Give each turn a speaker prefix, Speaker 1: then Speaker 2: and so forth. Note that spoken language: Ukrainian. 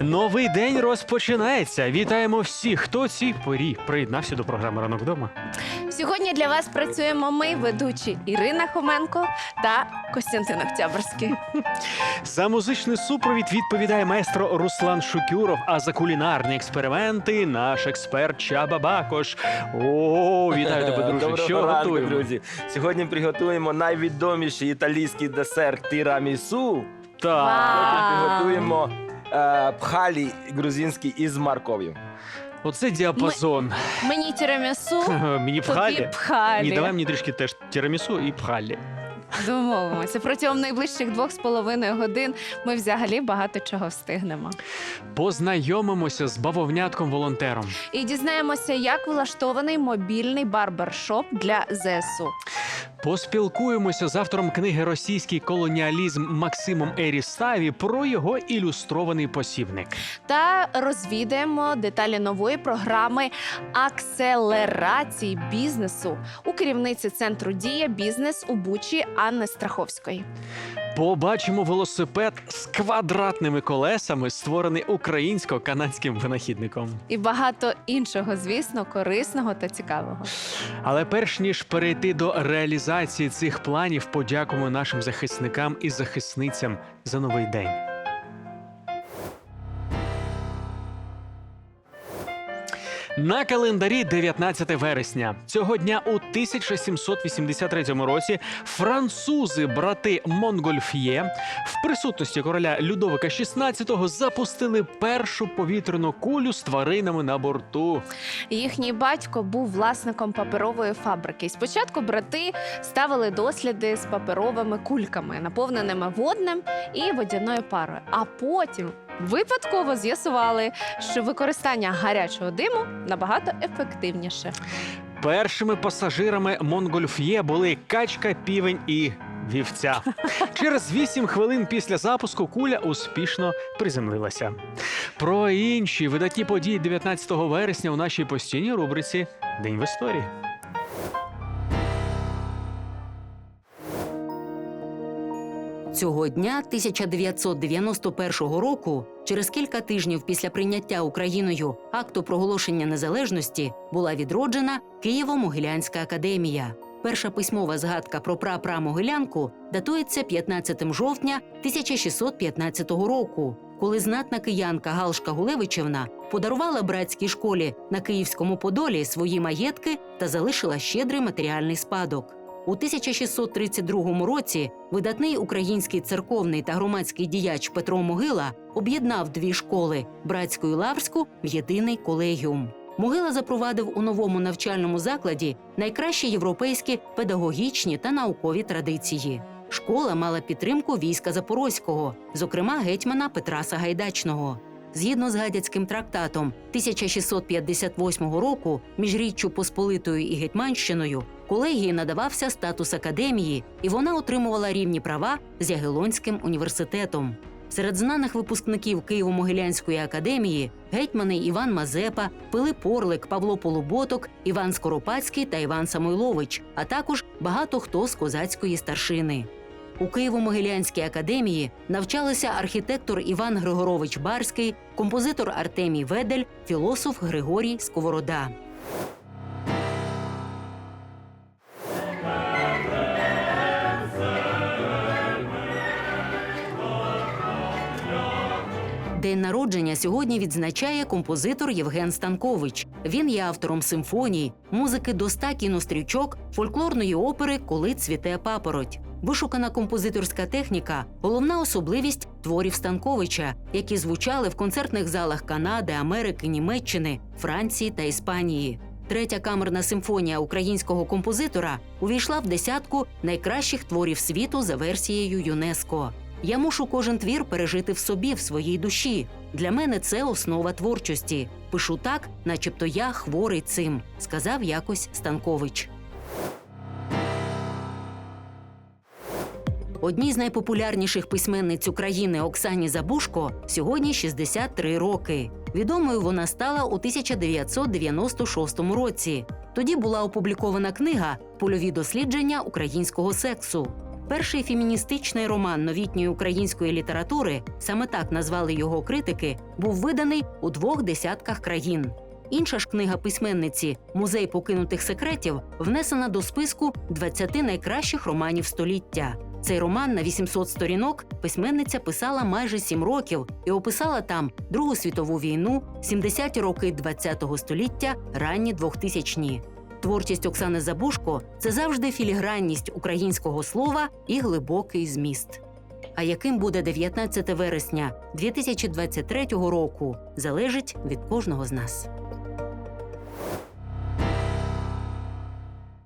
Speaker 1: Новий день розпочинається. Вітаємо всіх, хто цій порі приєднався до програми Ранок вдома.
Speaker 2: Сьогодні для вас працюємо ми, ведучі Ірина Хоменко та Костянтин Октябрьський.
Speaker 1: За музичний супровід відповідає маестро Руслан Шукюров. А за кулінарні експерименти наш експерт Чаба Бакош. О, вітаю тебе, друже.
Speaker 3: Доброго
Speaker 1: Що
Speaker 3: ранку,
Speaker 1: готуємо?
Speaker 3: друзі. Сьогодні приготуємо найвідоміший італійський десерт тірамісу.
Speaker 1: Так,
Speaker 3: Потім приготуємо е, пхалі грузинський із морков'ю.
Speaker 1: оце діапазон.
Speaker 2: Мені тірамісу,
Speaker 1: Мені
Speaker 2: тобі
Speaker 1: пхалі.
Speaker 2: пхалі.
Speaker 1: Ні, давай мені трішки теж тірамісу і пхалі.
Speaker 2: Домовимося. Протягом найближчих двох з половиною годин ми взагалі багато чого встигнемо.
Speaker 1: Познайомимося з бавовнятком-волонтером.
Speaker 2: І дізнаємося, як влаштований мобільний барбершоп для ЗСУ.
Speaker 1: Поспілкуємося з автором книги Російський колоніалізм Максимом Еріставі про його ілюстрований посібник.
Speaker 2: Та розвідаємо деталі нової програми акселерації бізнесу у керівниці центру Дія бізнес у Бучі Анни Страховської.
Speaker 1: Побачимо велосипед з квадратними колесами, створений українсько-канадським винахідником.
Speaker 2: І багато іншого, звісно, корисного та цікавого.
Speaker 1: Але перш ніж перейти до реалізації цих планів, подякуємо нашим захисникам і захисницям за новий день. На календарі 19 вересня цього дня у 1783 році французи, брати Монгольф'є, в присутності короля Людовика XVI запустили першу повітряну кулю з тваринами на борту.
Speaker 2: Їхній батько був власником паперової фабрики. Спочатку брати ставили досліди з паперовими кульками, наповненими водним і водяною парою. А потім випадково з'ясували, що використання гарячого диму набагато ефективніше.
Speaker 1: Першими пасажирами Монгольф'є були качка, півень і вівця. Через 8 хвилин після запуску куля успішно приземлилася. Про інші видатні події 19 вересня у нашій постійній рубриці День в історії.
Speaker 4: Цього дня 1991 року, через кілька тижнів після прийняття Україною акту проголошення незалежності, була відроджена Києво-Могилянська академія. Перша письмова згадка про прапра-могилянку датується 15 жовтня 1615 року, коли знатна киянка Галшка Гулевичевна подарувала братській школі на Київському Подолі свої маєтки та залишила щедрий матеріальний спадок. У 1632 році видатний український церковний та громадський діяч Петро Могила об'єднав дві школи братську і лаврську в єдиний колегіум. Могила запровадив у новому навчальному закладі найкращі європейські педагогічні та наукові традиції. Школа мала підтримку війська Запорозького, зокрема гетьмана Петра Сагайдачного. Згідно з гадяцьким трактатом 1658 року між Річчю Посполитою і Гетьманщиною колегії надавався статус академії, і вона отримувала рівні права з Ягелонським університетом. Серед знаних випускників Києво-Могилянської академії гетьмани Іван Мазепа, Пилип Орлик, Павло Полуботок, Іван Скоропадський та Іван Самойлович, а також багато хто з козацької старшини. У Києво-Могилянській академії навчалися архітектор Іван Григорович Барський, композитор Артемій Ведель, філософ Григорій Сковорода. День народження сьогодні відзначає композитор Євген Станкович. Він є автором симфоній, музики до ста кінострічок, фольклорної опери Коли цвіте папороть. Вишукана композиторська техніка головна особливість творів Станковича, які звучали в концертних залах Канади, Америки, Німеччини, Франції та Іспанії. Третя камерна симфонія українського композитора увійшла в десятку найкращих творів світу за версією ЮНЕСКО. Я мушу кожен твір пережити в собі, в своїй душі. Для мене це основа творчості. Пишу так, начебто я хворий цим, сказав якось Станкович. Одній з найпопулярніших письменниць України Оксані Забушко сьогодні 63 роки. Відомою вона стала у 1996 році. Тоді була опублікована книга Польові дослідження українського сексу. Перший феміністичний роман новітньої української літератури, саме так назвали його критики, був виданий у двох десятках країн. Інша ж книга письменниці Музей покинутих секретів внесена до списку 20 найкращих романів століття. Цей роман на 800 сторінок письменниця писала майже 7 років і описала там Другу світову війну, 70-ті роки ХХ століття, ранні 2000-ні. Творчість Оксани Забушко це завжди філігранність українського слова і глибокий зміст. А яким буде 19 вересня 2023 року, залежить від кожного з нас.